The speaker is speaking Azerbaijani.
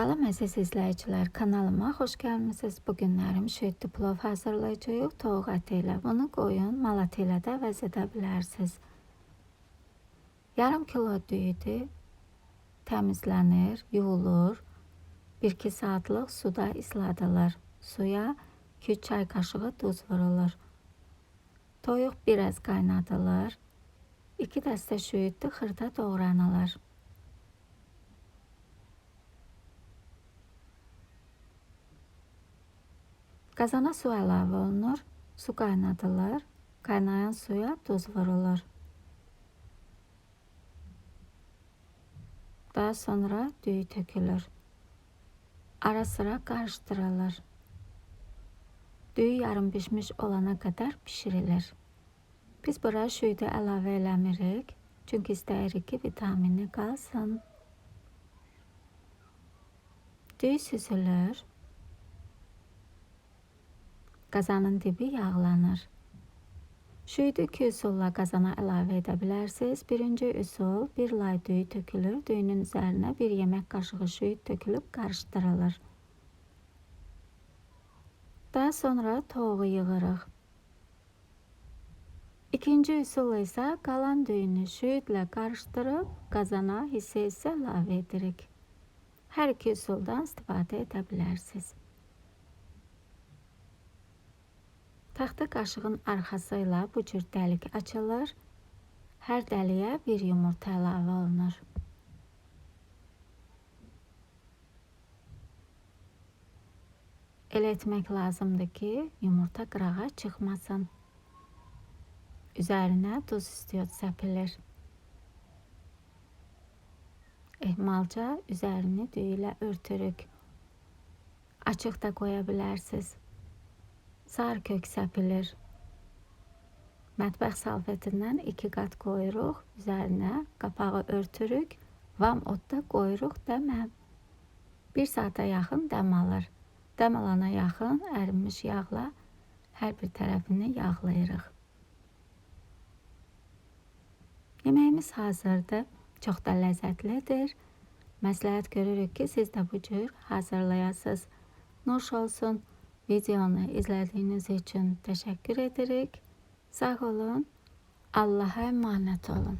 Salam əziz izləyicilər, kanalıma xoş gəlmisiniz. Bu günlərim şüydü plov hazırlayacağıq. Toğuq əti ilə bunu qoyun, malat ilə də vəz edə bilərsiniz. Yarım kilo düyüdü təmizlənir, yuyulur. 1-2 saatlıq suda isladılır. Suya 2 çay qaşığı duz vurulur. Toyuq biraz qaynadılır. 2 dəstə şüydü xırda doğranılır. Qazana su əlavə olunur, su qaynadılır, qaynayan suya duz vurulur. Daha sonra düyü tökülür. Ara sıra qarışdırılır. Düyü yarım pişmiş olana qədər bişirilir. Biz bura şüydü əlavə eləmirik, çünki istəyirik ki, vitamini qalsın. Düyü süzülür. Qazanın dibi yağlanır. Şüydü iki üsulla qazana əlavə edə bilərsiniz. Birinci üsul bir lay düyü tökülür. Düyünün üzərinə bir yemək qaşığı şüyd tökülüb qarışdırılır. Daha sonra toğu yığırıq. İkinci üsul isə qalan düyünü şüydlə qarışdırıb qazana hissə-hissə əlavə edirik. Hər iki üsuldan istifadə edə bilərsiniz. Taxta qaşığın arxası ilə bu cür dəlik açılır. Hər dəliyə bir yumurta əlavə olunur. Elə etmək lazımdır ki, yumurta qırağa çıxmasın. Üzərinə duz istiot səpilir. Ehmalca üzərini düyü ilə örtürük. Açıq qoya bilərsiniz. Sar kök səpilir. Mətbəx salfetindən iki qat qoyuruq, üzərinə qapağı örtürük, vam odda qoyuruq dəmə. Bir saata yaxın dəm alır. Dəm alana yaxın ərinmiş yağla hər bir tərəfini yağlayırıq. Yeməyimiz hazırdır. Çox da ləzzətlidir. Məsləhət görürük ki, siz də bu cür hazırlayasınız. Nuş olsun. Videonu izlediğiniz için teşekkür ederek sağ olun. Allah'a emanet olun.